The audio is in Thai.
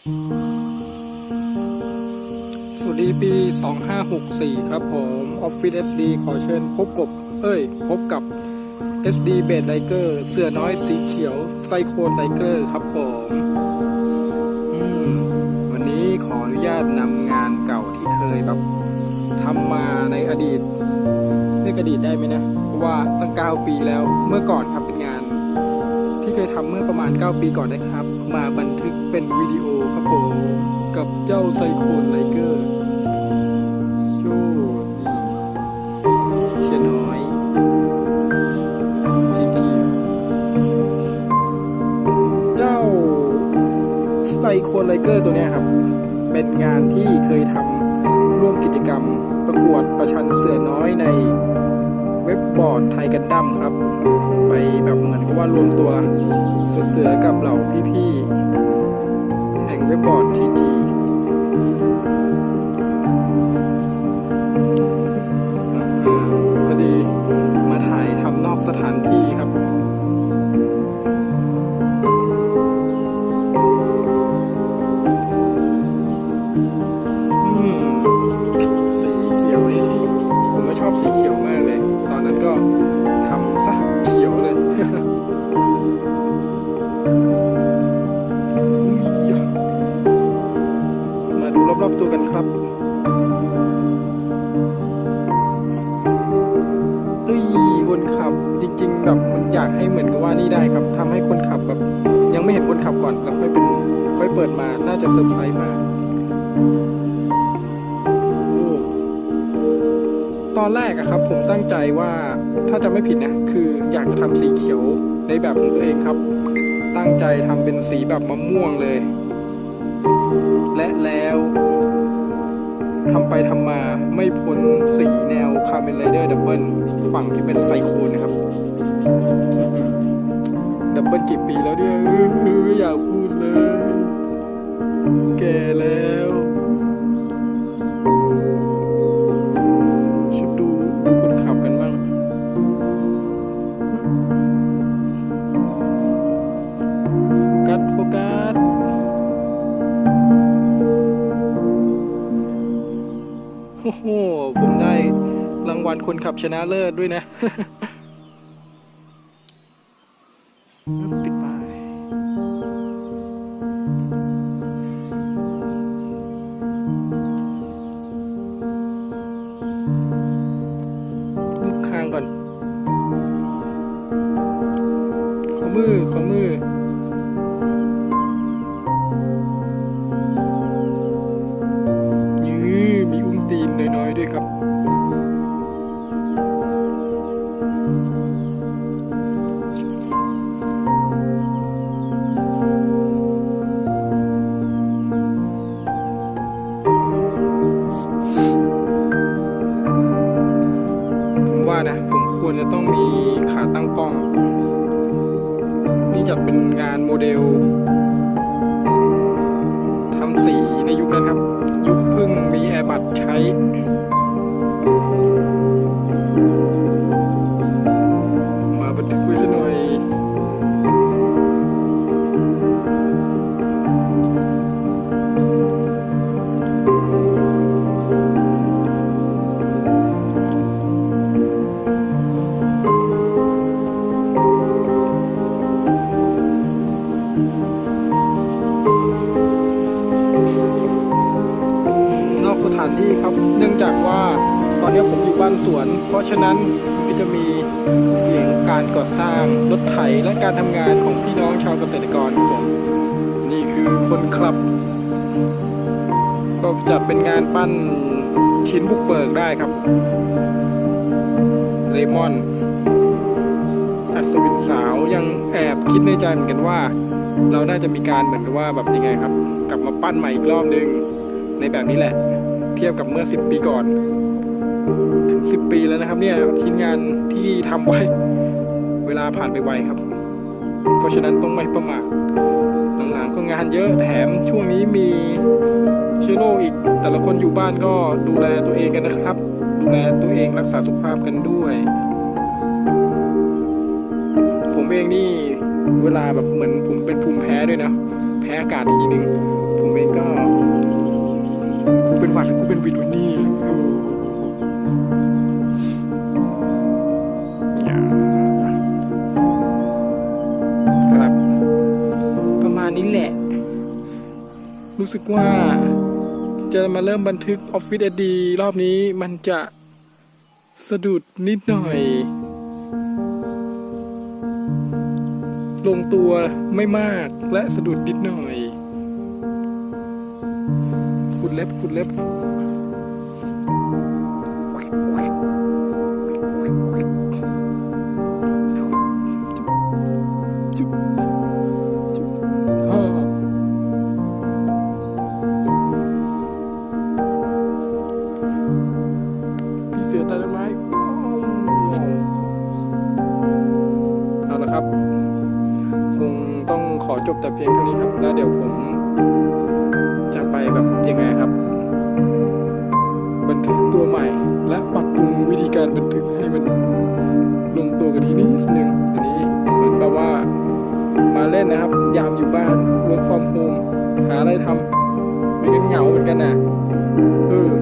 สวัสดีปี 2564 ครับผม Office SD ขอเชิญพบกับเอ้ย พบกับ SD b a d Liger เสือน้อยสีเขียวไซโคนไ i เกอร์ครับผมมวันนี้ขออนุญาตนำงานเก่าที่เคยแบบทำมาในอดีตเรียกอดีตได้ไหมนะ เพราะว่าตั้ง 9 ปีแล้วเมื่อก่อนครับ ที่เคยทำเมื่อประมาณ 9 ปีก่อนนะครับ มาบันทึกเป็นวิดีโอครับผมกับเจ้าไซโคนไ i เกอร์โชนี่เชียน้อยทีเขียวเจ้าไซโคนไ i เกอร์ตัวนี้ครับ เป็นงานที่เคยทำร่วมกิจกรรมประกวดประชันเสือน้อยใน ว็บบอร์ดไทยกันดั้มครับ ไปแบบเหมือนกับว่ารวมตัวเสือกับเหล่าพี่ๆแห่งเว็บบอร์ดทีจี จริงๆแบบมันอยากให้เหมือนกับว่านี่ได้ครับทำให้คนขับแบบ ยังไม่เห็นคนขับก่อนแล้วค่อยเป็นค่อยเปิดมาน่าจะเซอร์ไพรส์มากโอ้ตอนแรกอะครับ ผมตั้งใจว่าถ้าจะไม่ผิดนะคืออยากจะทำสีเขียวในแบบของตัวเองครับ ตั้งใจทำเป็นสีแบบมะม่วงเลย และแล้วทำไปทำมาไม่พ้นสีแนวคาร์เมนไรเดอร์ดับเบิลฝั่งที่เป็นไซโคนนะครับ ดับเบิลกี่ปีแล้วเนี่ยเอออยากพูดเลย แก่แล้วชุดดูดูคนขับกันบ้าง กัสโฟกัสโอ้โห ผมได้รางวัลคนขับชนะเลิศด้วยนะ ปิดป้ายลูกคางก่อน ขอมือ ขอมือ จัดเป็นงานโมเดลทำสีในยุคนั้นครับ ยุคเพิ่งมีแอร์บัตใช้ ถานที่ครับ เนื่องจากว่าตอนนี้ผมอยู่บ้านสวน เพราะฉะนั้นก็จะมีเสียงการก่อสร้างรถไถและการทำงานของพี่น้องชาวเกษตรกรครับผมนี่คือคนครับ ก็จัดเป็นงานปั้นชิ้นบุกเบิกได้ครับเลมอนอัศวินสาวยังแอบคิดในใจเหมือนกันว่า เราน่าจะมีการเหมือนกับว่าแบบยังไงครับ กลับมาปั้นใหม่อีกรอบนึงในแบบนี้แหละ เทียบกับเมื่อ 10 ปีก่อน ถึง 10 ปีแล้วนะครับ เนี่ยชิ้นงานที่ทำไว้ เวลาผ่านไปไวครับ เพราะฉะนั้นต้องไม่ประมาทหลังๆก็งานเยอะแถมช่วงนี้มีเชื้อโรคอีก แต่ละคนอยู่บ้านก็ดูแลตัวเองกันนะครับ ดูแลตัวเองรักษาสุขภาพกันด้วย ผมเองนี่เวลาแบบเหมือนผมเป็นภูมิแพ้ด้วยนะ แพ้อากาศทีนึง ผมเองก็ วิดวันนี้ครับ ประมาณนี้แหละ รู้สึกว่าจะมาเริ่มบันทึก Office SD รอบนี้มันจะสะดุดนิดหน่อย ลงตัวไม่มากและสะดุดนิดหน่อยขุดเล็บขุดเล็บ พี่เอใต้นไม้เอาละครับ คงต้องขอจบแต่เพียงเท่านี้ครับ แล้วเดี๋ยวผมจะไปแบบยังไงครับ บันทึกตัวใหม่ และปรับปรุงวิธีการบันทึกให้มันลงตัวกันทีนิดนึงอันนี้เหมือนแบบว่า มาเล่นนะครับ ยามอยู่บ้าน work from home หาอะไรทำไม่งั้นเหงาเหมือนกันนะเออ